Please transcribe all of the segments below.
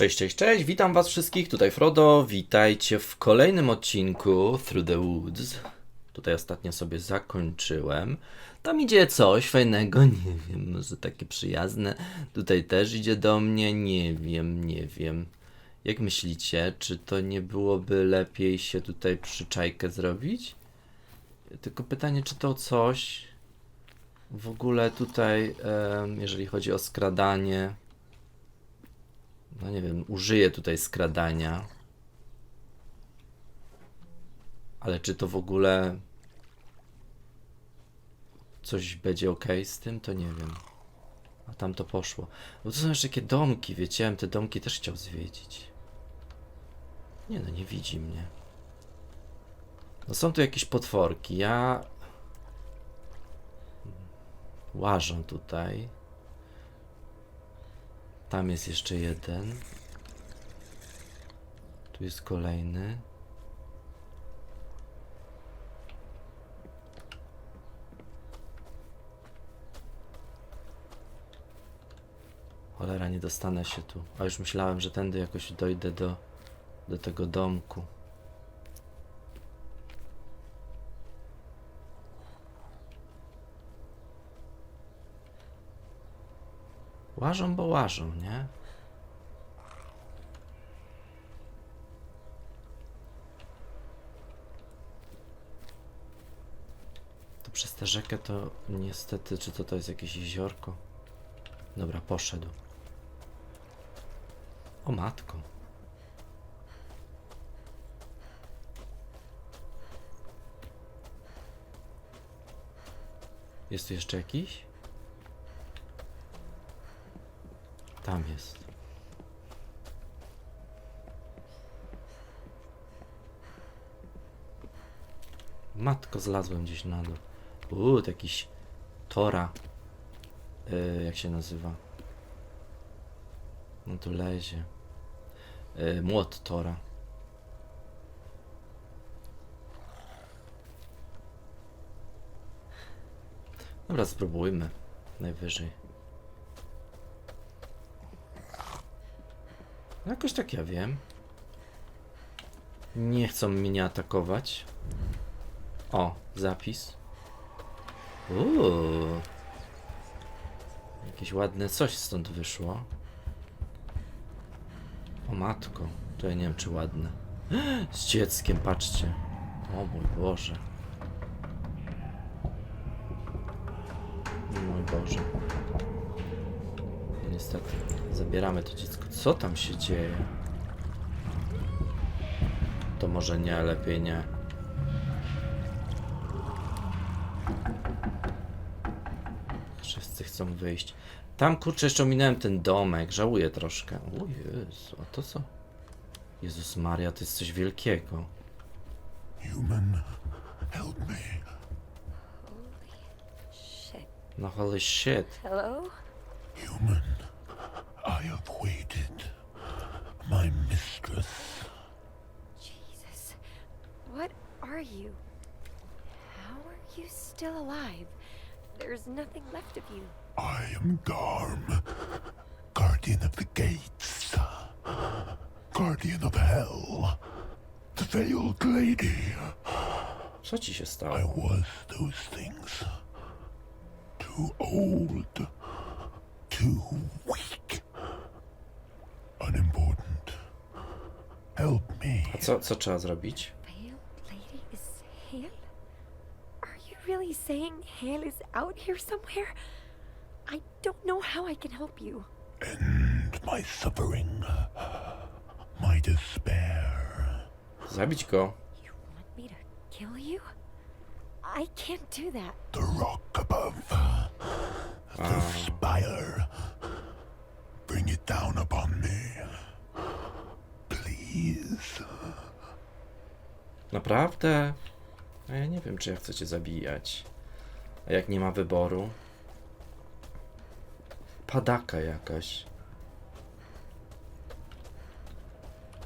Cześć, cześć, cześć, witam was wszystkich, tutaj Frodo, witajcie w kolejnym odcinku Through the Woods. Tutaj ostatnio sobie zakończyłem. Tam idzie coś fajnego, nie wiem, może takie przyjazne. Tutaj też idzie do mnie, nie wiem, nie wiem. Jak myślicie, czy to nie byłoby lepiej się tutaj przyczajkę zrobić? Tylko pytanie, czy to coś w ogóle tutaj, jeżeli chodzi o skradanie, no nie wiem, użyję tutaj skradania. Ale czy to w ogóle coś będzie ok z tym, to nie wiem. A tam to poszło. Bo to są jeszcze takie domki, wiecie, ja te domki też chciał zwiedzić. Nie no, nie widzi mnie. No są tu jakieś potworki, ja... Łażą tutaj. Tam jest jeszcze jeden. Tu jest kolejny. Cholera, nie dostanę się tu. A już myślałem, że tędy jakoś dojdę do, do tego domku. Łażą, bo łażą, nie? To przez tę rzekę to niestety, czy to to jest jakieś jeziorko? Dobra, poszedł. O matko. Jest tu jeszcze jakiś? Tam jest. Matko, zlazłem gdzieś na dół. Uuu, to jakiś Tora. Yy, jak się nazywa? No tu lezie. Yy, młot Tora. Dobra, spróbujmy. Najwyżej. Jakoś tak ja wiem. Nie chcą mnie atakować. O, zapis. Uuu. Jakieś ładne coś stąd wyszło. O matko, to ja nie wiem czy ładne. Z dzieckiem, patrzcie. O mój Boże. O mój Boże. Niestety, zabieramy to dziecko. Co tam się dzieje? To może nie, lepiej nie. Wszyscy chcą wyjść. Tam kurczę jeszcze ominąłem ten domek, żałuję troszkę. O Jezu, a to co? Jezus Maria, to jest coś wielkiego. Human, help me. Shit. No holy shit. Hello? Human, I waited. My mistress. Jesus. What are you? How are you still alive? There's nothing left of you. I am Garm, guardian of the gates, guardian of hell, the veiled lady. Co ci się I was those things. Too old, too weak, unimportant. Help me. A co, co trzeba zrobić? Veiled Lady is Hale? Are you really saying Hale is out here somewhere? I don't know how I can help you. End my suffering, my despair. Zabić go. You want me to kill you? I can't do that. The rock above, the ah. spire. Bring it down upon me. Please. Naprawdę? Ja nie wiem, czy ja chcę cię zabijać. A jak nie ma wyboru? Padaka jakaś.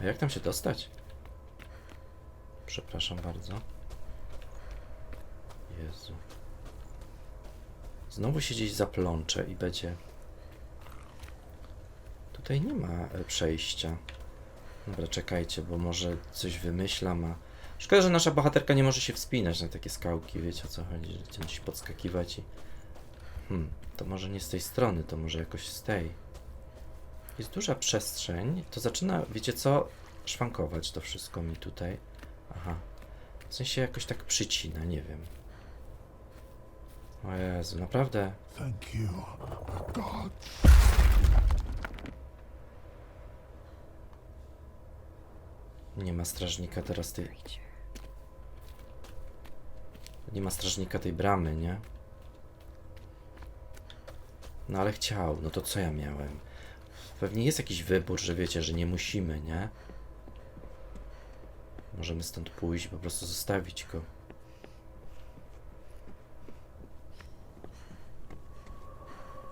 A jak tam się dostać? Przepraszam bardzo. Jezu. Znowu się gdzieś zaplączę i będzie Tutaj nie ma e, przejścia. Dobra, czekajcie, bo może coś wymyślam, a... Szkoda, że nasza bohaterka nie może się wspinać na takie skałki, wiecie o co chodzi, że gdzieś podskakiwać i... Hmm, to może nie z tej strony, to może jakoś z tej. Jest duża przestrzeń, to zaczyna, wiecie co, szwankować to wszystko mi tutaj. Aha. W sensie jakoś tak przycina, nie wiem. O Jezu, naprawdę? Thank you, God. Nie ma strażnika teraz tej... Nie ma strażnika tej bramy, nie? No ale chciał, no to co ja miałem? Pewnie jest jakiś wybór, że wiecie, że nie musimy, nie? Możemy stąd pójść, po prostu zostawić go.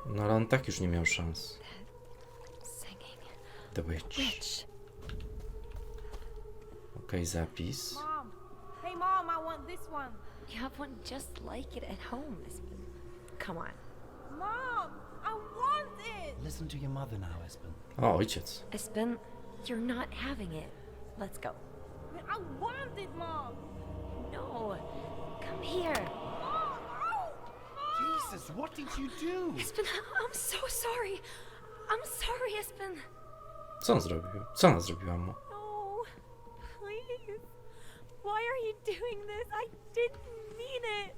No ale on tak już nie miał szans. The Witch. Witch. Okej, zapis. Mom! Hey, Mom, I want this one! You have one just like it at home. Espen. Come on. Mom! I want it! Listen to your mother now, Espen. Oh, o, ojciec. Espen, you're not having it. Let's go. Man, I want it, Mom! No. Come here. Mom! Oh! Jesus, what did you do? Espen, I'm so sorry. I'm sorry, Espen. Co on zrobił? Co ona zrobiła mu? No! Please! Why are you doing this? I didn't mean it!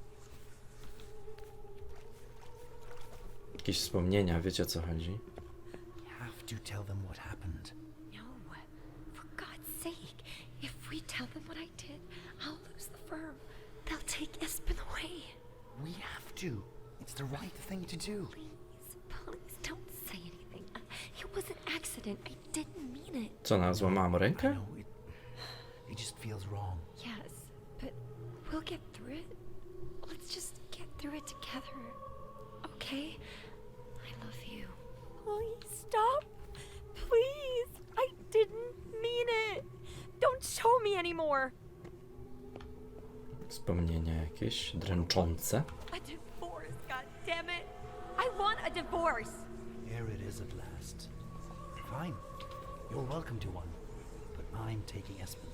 Jakieś wspomnienia, wiecie o co chodzi? You have to tell them what happened. No. For God's sake. If we tell them what I did, I'll lose the firm. They'll take Espen away. We have to. It's the right thing to do. Please, please don't say anything. It was an accident. I didn't mean it. Co, ona złamała mu I rękę? know get through it. Let's just get through it together. Okay? I love you. Please stop! Please! I didn't mean it! Don't show me anymore! Wspomnienia jakieś dręczące. A divorce, god damn it! I want a divorce! Here it is at last. Fine. You're welcome to one. But I'm taking Espen.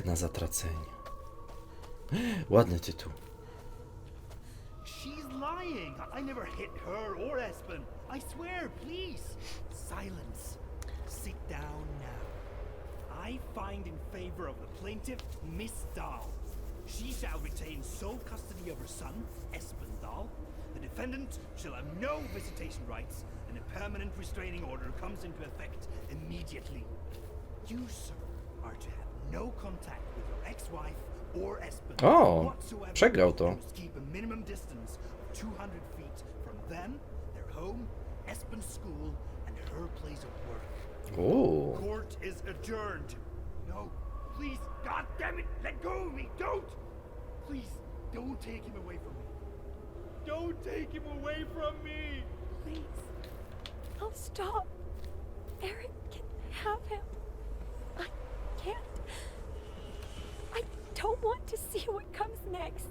Bagna zatracenia. Ładny tytuł. She's lying. I never hit her or Espen. I swear, please. Silence. Sit down now. I find in favor of the plaintiff, Miss Dahl. She shall retain sole custody of her son, Espen Dahl. The defendant shall have no visitation rights, and a permanent restraining order comes into effect immediately. You, sir, O, whatsoever. przegrał to. You must keep a minimum distance of 200 feet from them, their home, Espen's school, and her place of work. Uuu. Court is adjourned. No, please, God damn it, let go of me, don't! Please, don't take him away from me. Don't take him away from me! Please. I'll stop. Eric can have him. Don't want to see what comes next.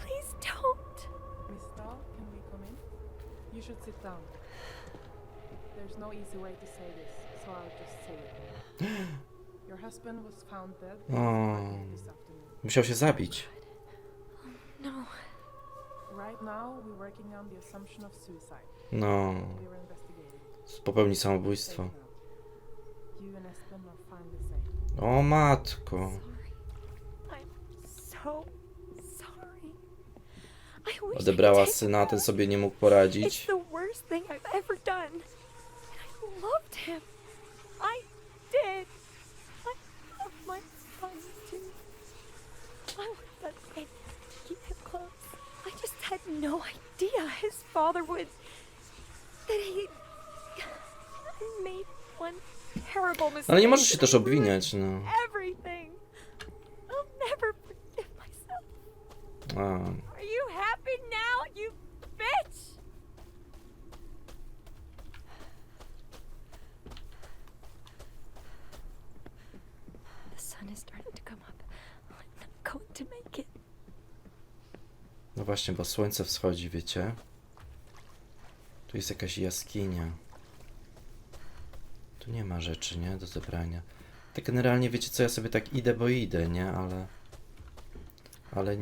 Please don't. Miss Dahl, can we come in? You should sit down. There's no easy way to say this, so I'll just say it. Your husband was found dead Oh. this afternoon. Musiał się zabić. No. Right now, we're working on the assumption of suicide. No. We're investigating. Popełni Safe samobójstwo. now. You and Espen are fine the same. O matko. Sorry. Odebrała syna, ten sobie nie mógł poradzić. Ale nie możesz się też obwiniać, no. A, Are you happy now, you bitch? The sun is starting to come up. I'm not going to make it. no właśnie, bo słońce wschodzi, wiecie? Tu jest jakaś jaskinia. Tu nie ma rzeczy, nie? Do zebrania. Tak generalnie, wiecie co, ja sobie tak idę, bo idę, nie? Ale... Ale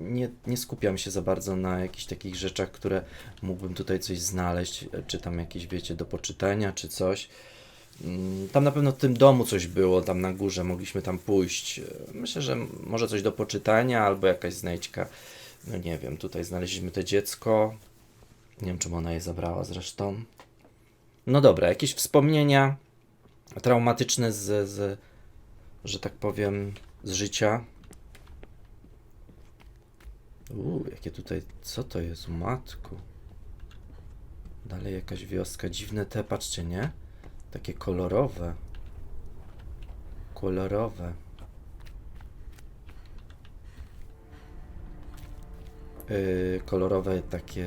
nie, nie skupiam się za bardzo na jakichś takich rzeczach, które mógłbym tutaj coś znaleźć, czy tam jakieś, wiecie, do poczytania, czy coś. Mm, Tam na pewno w tym domu coś było, tam na górze, mogliśmy tam pójść. Myślę, że może coś do poczytania, albo jakaś znajdźka. No nie wiem, tutaj znaleźliśmy to dziecko. Nie wiem, czemu ona je zabrała zresztą. No dobra, jakieś wspomnienia traumatyczne z, z że tak powiem, z życia. Uuu, jakie tutaj, co to jest, matku? Dalej jakaś wioska, dziwne te, patrzcie, nie? Takie kolorowe. Kolorowe. Yy, kolorowe takie.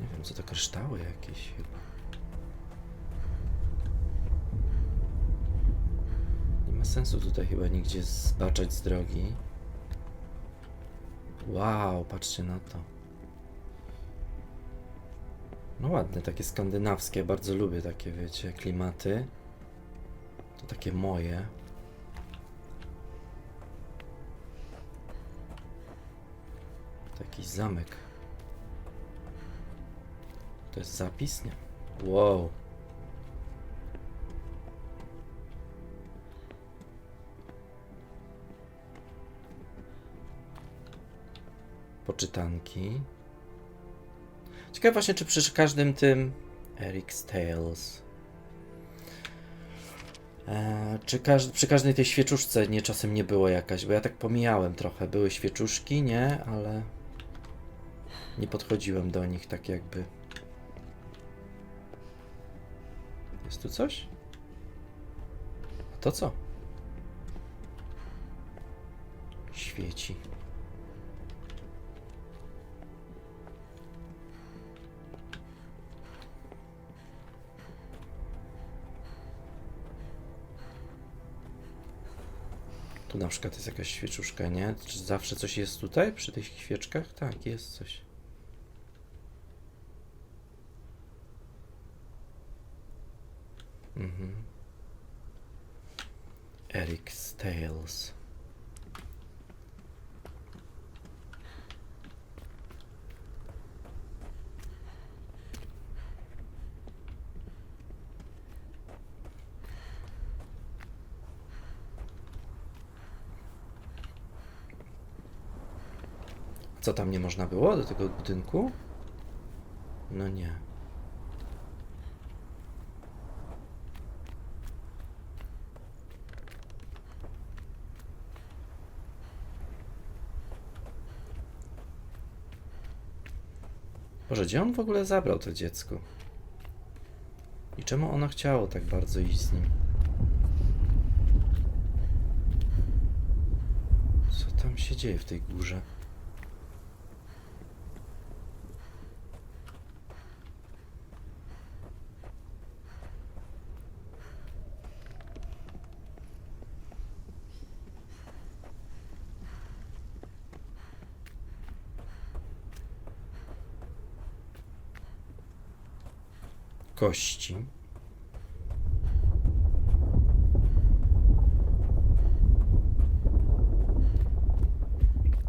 Nie wiem, co to kryształy jakieś chyba. Nie ma sensu tutaj chyba nigdzie zbaczać z drogi. Wow, patrzcie na to. No ładne, takie skandynawskie, bardzo lubię takie, wiecie, klimaty. To takie moje. Taki zamek. To jest zapis? Nie. Wow. Poczytanki. Ciekawe właśnie, czy przy każdym tym Eric's Tales. E, czy przy każdej tej świeczuszce nie czasem nie było jakaś, bo ja tak pomijałem trochę. Były świeczuszki, nie, ale nie podchodziłem do nich tak jakby. Jest tu coś? A to co? Świeci. Tu na przykład jest jakaś świeczuszka, nie? Czy zawsze coś jest tutaj przy tych świeczkach? Tak, jest coś. Mhm. Eric's Tales. Co tam nie można było do tego budynku? No nie. Boże, gdzie on w ogóle zabrał to dziecko? I czemu ono chciało tak bardzo iść z nim? Co tam się dzieje w tej górze? Kości.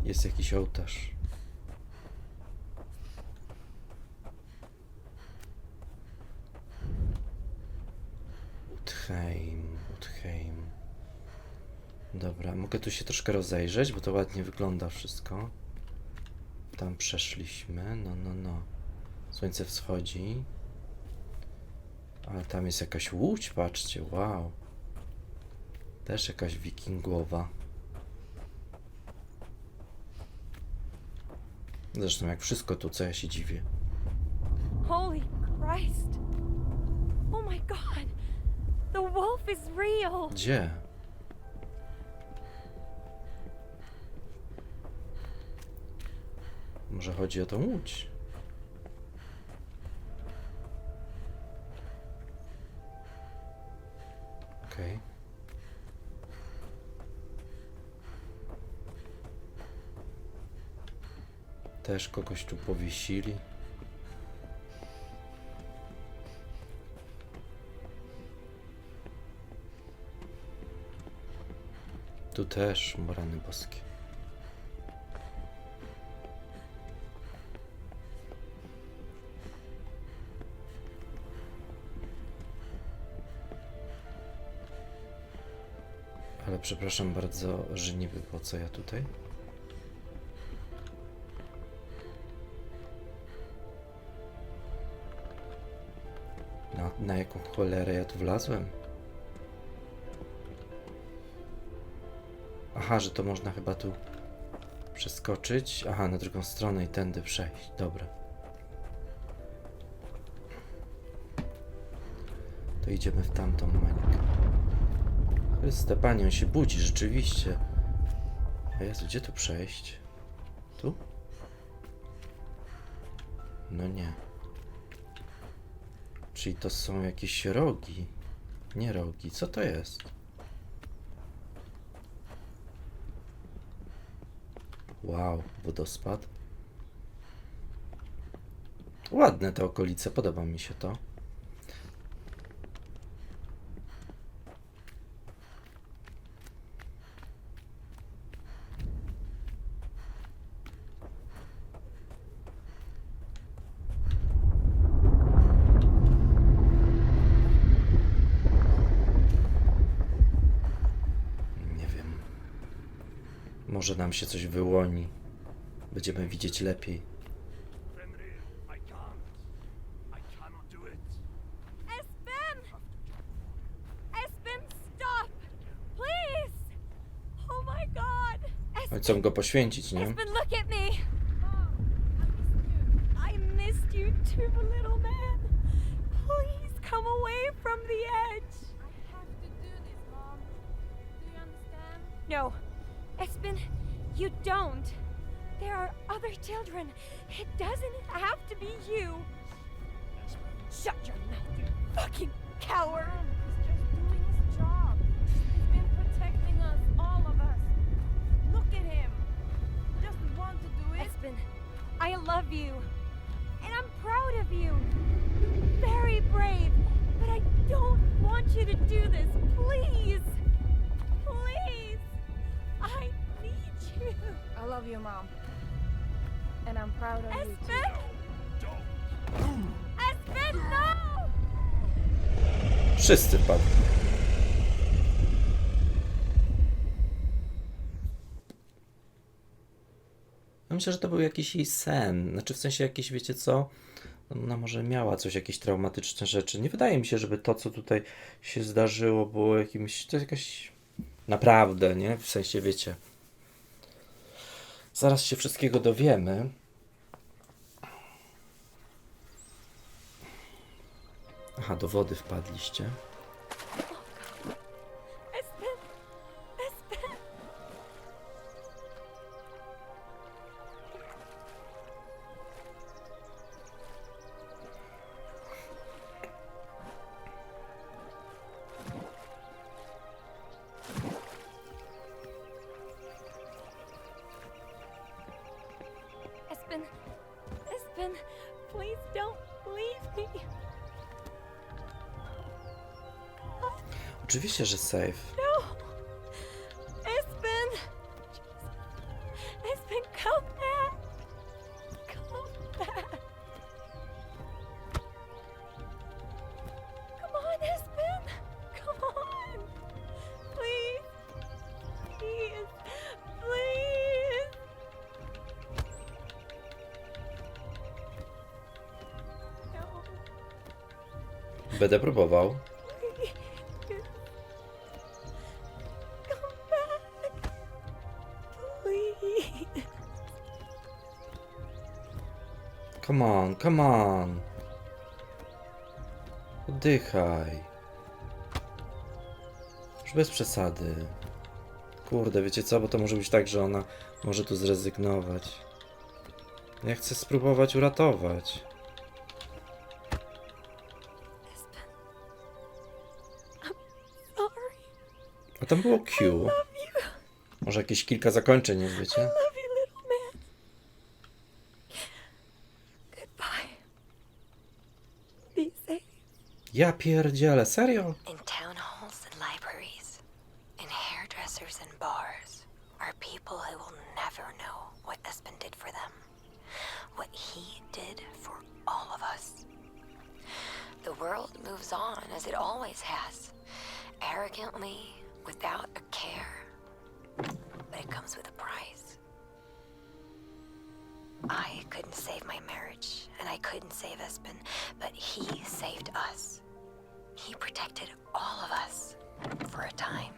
Jest jakiś ołtarz. Utheim, Utheim. Dobra, mogę tu się troszkę rozejrzeć, bo to ładnie wygląda wszystko. Tam przeszliśmy, no, no, no. Słońce wschodzi. Ale tam jest jakaś łódź, patrzcie, wow. Też jakaś wikingowa. Zresztą jak wszystko tu, co ja się dziwię. Holy Christ. Oh my god. The wolf is real. Gdzie? Może chodzi o tą łódź? Też kogoś tu powiesili. Tu też, morany boskie. Ale przepraszam bardzo, że niby po co ja tutaj? Na, jaką cholerę ja tu wlazłem? Aha, że to można chyba tu przeskoczyć. Aha, na drugą stronę i tędy przejść. Dobra. To idziemy w tamtą mańkę. Chryste, panie, on się budzi, rzeczywiście. A Jezu, gdzie tu przejść? Tu? No nie. Czyli to są jakieś rogi. Nie rogi, co to jest? Wow, wodospad. Ładne te okolice, podoba mi się to. Nie wiem. Może nam się coś wyłoni. Będziemy widzieć lepiej. Fenrir, I can't. I love you. And I'm proud of you. You're very brave. But I don't want you to do this. Please. Please. I need you. I love you, Mom. And I'm proud of you too. Espen! Espen, no! Wszyscy wpadli. Myślę, że to był jakiś jej sen. Znaczy, w sensie jakiś, wiecie co? Ona może miała coś, jakieś traumatyczne rzeczy. Nie wydaje mi się, żeby to, co tutaj się zdarzyło, było jakimś. To jest jakaś. Naprawdę, nie? W sensie, wiecie. Zaraz się wszystkiego dowiemy. Aha, do wody wpadliście. Oczywiście, że safe. No! Espen! Espen, come back! Come back! Come on, Espen! Come on! Please! Please! Please! No, Będę próbował. Come on, come on. Oddychaj. Już bez przesady. Kurde, wiecie co, bo to może być tak, że ona może tu zrezygnować. Ja chcę spróbować uratować. A tam było Q. Może jakieś kilka zakończeń jest, wiecie? Ja pierdzielę, serio? In town halls and libraries, in hairdressers and bars, are people who will never know what Espen did for them. What he did for all of us. The world moves on as it always has, arrogantly, without a care. But it comes with a price. I couldn't save my marriage, and I couldn't save Espen, but he saved us. He protected all of us for a time.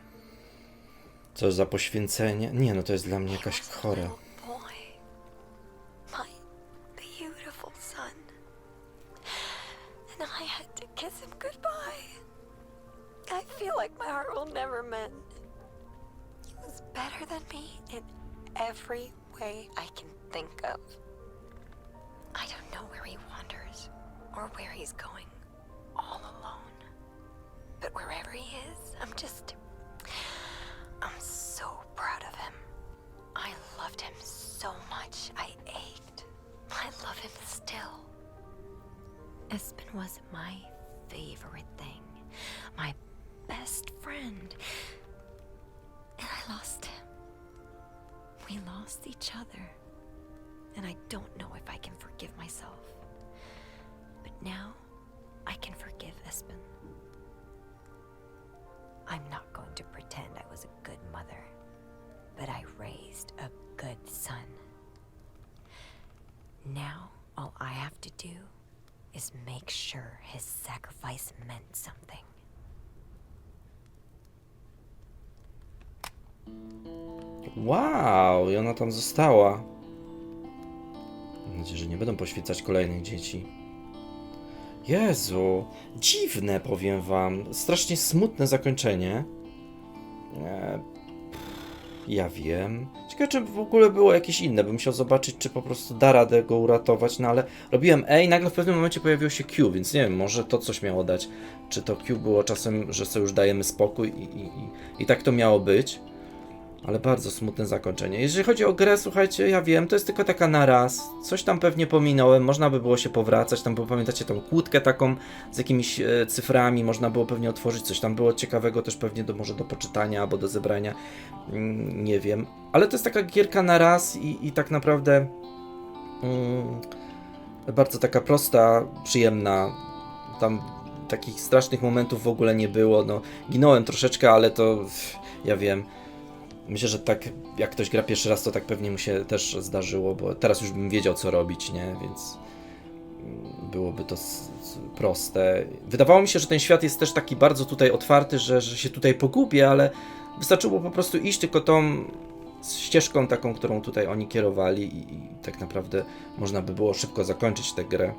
Co za poświęcenie? Nie, no to jest dla mnie jakaś He was a chore. little boy. My beautiful son. And I had to kiss him goodbye. I feel like my heart will never mend. He was better than me in every way I can think of. I don't know where he wanders or where he's going Lost each other. And I don't know if I can forgive myself. But now, I can forgive Espen. I'm not going to pretend I was a good mother, but I raised a good son. Now, all I have to do is make sure his sacrifice meant something. Wow, i ona tam została. Mam nadzieję, że nie będą poświęcać kolejnych dzieci. Jezu, dziwne powiem wam. Strasznie smutne zakończenie. E, ja wiem. Ciekawe, czy w ogóle było jakieś inne. Bym musiał zobaczyć, czy po prostu da radę go uratować, no ale robiłem E i nagle w pewnym momencie pojawiło się Q, więc nie wiem, może to coś miało dać. Czy to Q było czasem, że sobie już dajemy spokój i, i, i, i tak to miało być. Ale bardzo smutne zakończenie. Jeżeli chodzi o grę, słuchajcie, ja wiem, to jest tylko taka na raz. Coś tam pewnie pominąłem, można by było się powracać. Tam było, pamiętacie, tą kłódkę taką z jakimiś e, cyframi, można było pewnie otworzyć. Coś tam było ciekawego też pewnie do, może do poczytania albo do zebrania. Mm, nie wiem. Ale to jest taka gierka na raz i, i tak naprawdę mm, bardzo taka prosta, przyjemna. Tam takich strasznych momentów w ogóle nie było. No, ginąłem troszeczkę, ale to ja wiem. Myślę, że tak jak ktoś gra pierwszy raz, to tak pewnie mu się też zdarzyło, bo teraz już bym wiedział, co robić, nie? Więc byłoby to proste. Wydawało mi się, że ten świat jest też taki bardzo tutaj otwarty, że, że się tutaj pogubię, ale wystarczyło po prostu iść tylko tą ścieżką taką, którą tutaj oni kierowali i, i tak naprawdę można by było szybko zakończyć tę grę.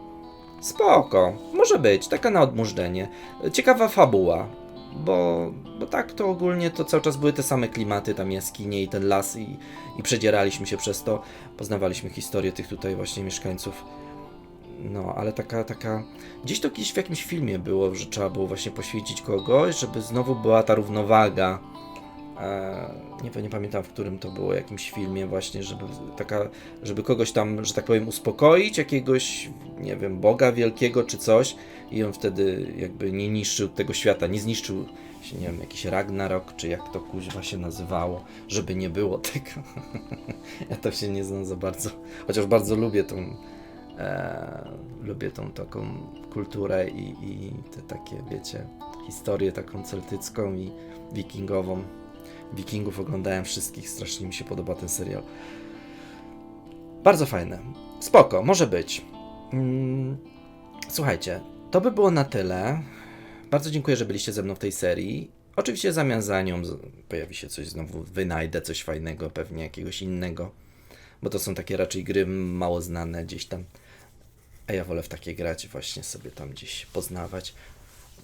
Spoko, może być, taka na odmurzenie. Ciekawa fabuła, bo, bo tak to ogólnie to cały czas były te same klimaty, tam jaskinie i ten las i, i przedzieraliśmy się przez to, poznawaliśmy historię tych tutaj właśnie mieszkańców. No, ale taka, taka, gdzieś to kiedyś w jakimś filmie było, że trzeba było właśnie poświęcić kogoś, żeby znowu była ta równowaga. E, nie, nie pamiętam w którym to było, jakimś filmie właśnie, żeby taka, żeby kogoś tam, że tak powiem, uspokoić, jakiegoś, nie wiem, Boga wielkiego czy coś i on wtedy jakby nie niszczył tego świata, nie zniszczył się, nie wiem, jakiś Ragnarok, czy jak to kuźwa się nazywało, żeby nie było tego. ja to się nie znam za bardzo, chociaż bardzo lubię tą, e, lubię tą taką kulturę i, i te takie, wiecie, historię taką celtycką i wikingową. Wikingów oglądałem wszystkich, strasznie mi się podoba ten serial. Bardzo fajne. Spoko, może być. Mm, słuchajcie, to by było na tyle. Bardzo dziękuję, że byliście ze mną w tej serii. Oczywiście w zamian za nią pojawi się coś znowu, wynajdę coś fajnego, pewnie jakiegoś innego, bo to są takie raczej gry mało znane gdzieś tam. A ja wolę w takie grać, właśnie sobie tam gdzieś poznawać.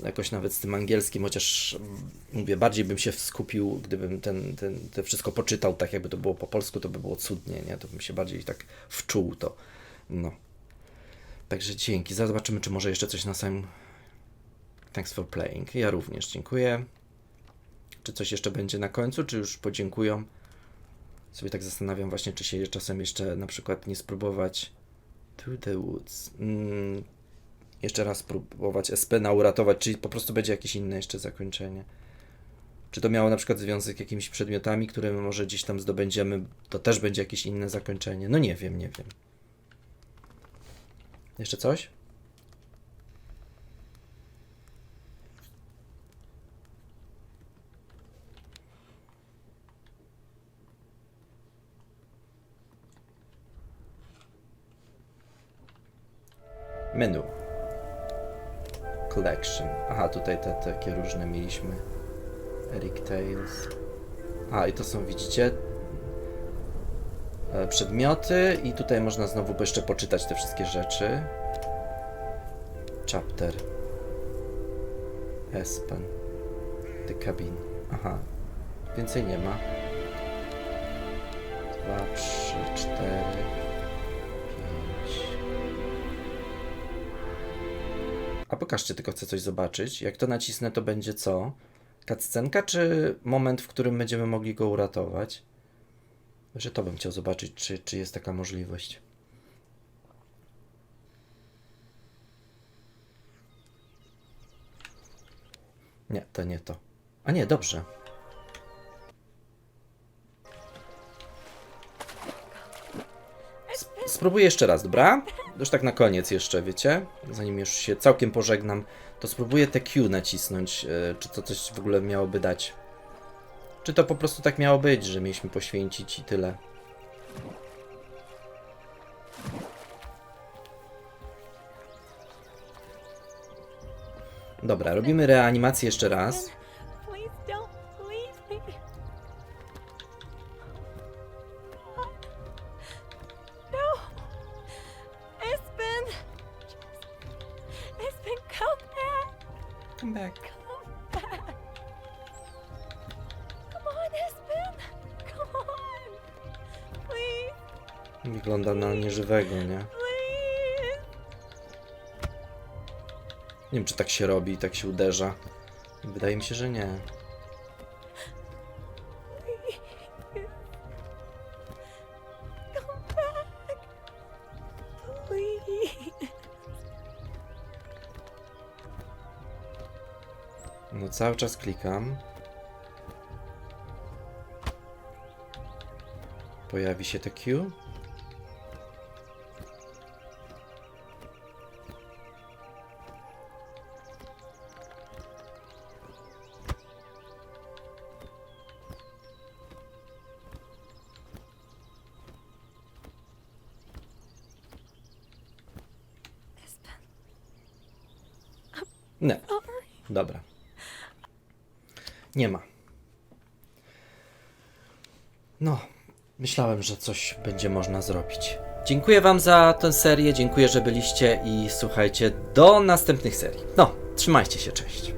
Jakoś nawet z tym angielskim, chociaż mówię, bardziej bym się skupił, gdybym ten, ten, te wszystko poczytał, tak jakby to było po polsku, to by było cudnie, nie? To bym się bardziej tak wczuł to. No. Także dzięki. Zobaczymy, czy może jeszcze coś na samym. Thanks for playing. Ja również dziękuję. Czy coś jeszcze będzie na końcu, czy już podziękują? Sobie tak zastanawiam właśnie, czy się czasem jeszcze na przykład nie spróbować To the Woods. Mm, jeszcze raz spróbować Espena uratować, czyli po prostu będzie jakieś inne jeszcze zakończenie. Czy to miało na przykład związek z jakimiś przedmiotami, które może gdzieś tam zdobędziemy, to też będzie jakieś inne zakończenie. No nie wiem, nie wiem. Jeszcze coś? Menu. Collection. Aha, tutaj te takie różne mieliśmy. Eric Tales. A, i to są, widzicie, e, przedmioty i tutaj można znowu jeszcze poczytać te wszystkie rzeczy. Chapter. Espen. The cabin. Aha. Więcej nie ma. Dwa, trzy, cztery, A pokażcie, tylko chcę coś zobaczyć. Jak to nacisnę, to będzie co? Cutscenka, czy moment, w którym będziemy mogli go uratować? Że to bym chciał zobaczyć, czy, czy jest taka możliwość. Nie, to nie to. A nie, dobrze. Sp- Spróbuję jeszcze raz, dobra? Już tak na koniec jeszcze, wiecie? Zanim już się całkiem pożegnam, to spróbuję te Q nacisnąć, e, czy to coś w ogóle miałoby dać. Czy to po prostu tak miało być, że mieliśmy poświęcić i tyle. Dobra, robimy reanimację jeszcze raz. Come back. Come back. Come on, Espen. Come on. Please, Wygląda na nieżywego, nie? please. Nie wiem, czy tak się robi, tak się uderza. Wydaje mi się, że nie. Cały czas klikam. Pojawi się te Q. że coś będzie można zrobić. Dziękuję Wam za tę serię, dziękuję, że byliście i słuchajcie do następnych serii. No, trzymajcie się, cześć.